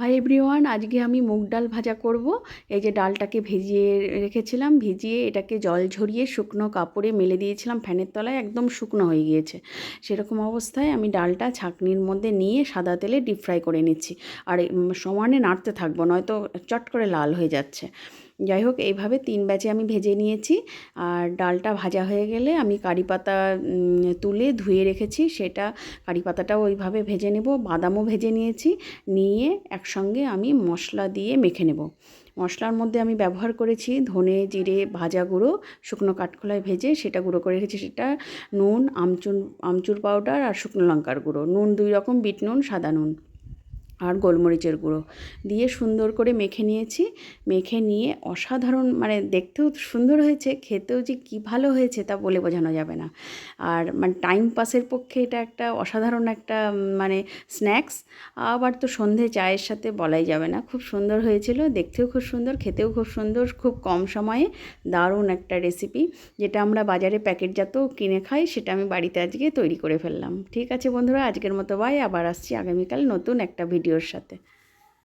Hi everyone আজকে আমি মুগ ডাল ভাজা করব। এই যে ডালটাকে ভিজিয়ে রেখেছিলাম, ভিজিয়ে এটাকে জল ঝরিয়ে শুকনো কাপড়ে মেলে দিয়েছিলাম ফ্যানের তলায়, একদম শুকনো হয়ে গিয়েছে। সেরকম অবস্থায় আমি ডালটা ছাঁকনির মধ্যে নিয়ে সাদা তেলে ডিপ ফ্রাই করে নিচ্ছি। আর সমানে নাড়তে থাকব, নয়তো চট করে লাল হয়ে যাচ্ছে। যাই হোক, এইভাবে তিন ব্যাচে আমি ভেজে নিয়েছি। আর ডালটা ভাজা হয়ে গেলে আমি কারি পাতা তুলে ধুয়ে রেখেছি। সেটা কারি পাতাটাও ওইভাবে ভেজে নেব। বাদামও ভেজে নিয়েছি। নিয়ে একসঙ্গে আমি মশলা দিয়ে মেখে নেব। মশলার মধ্যে আমি ব্যবহার করেছি ধনে, জিরে, ভাজা গুঁড়ো, শুকনো কাঠখোলায় ভেজে সেটা গুঁড়ো করে রেখেছি। সেটা নুন, আমচুর আমচুর পাউডার আর শুকনো লঙ্কার গুঁড়ো। নুন দুই রকম, বিট নুন, সাদা নুন। আর গোলমরিচের গুঁড়ো দিয়ে সুন্দর করে মেখে নিয়েছি। মেখে নিয়ে অসাধারণ মানে দেখতেও সুন্দর হয়েছে, খেতেও যে কী ভালো হয়েছে তা বলে বোঝানো যাবে না। আর মানে টাইম পাসের পক্ষে এটা একটা অসাধারণ একটা মানে স্ন্যাক্স। আবার তো সন্ধে চায়ের সাথে বলাই যাবে না। খুব সুন্দর হয়েছিল, দেখতেও খুব সুন্দর, খেতেও খুব সুন্দর, খুব কম সময়ে। দারুণ একটা রেসিপি, যেটা আমরা বাজারে প্যাকেটজাত কিনে খাই, সেটা আমি বাড়িতে আজকে তৈরি করে ফেললাম। ঠিক আছে বন্ধুরা, আজকের মতো বাই, আবার আসছি আগামীকাল নতুন একটা ভিডিওর সাথে।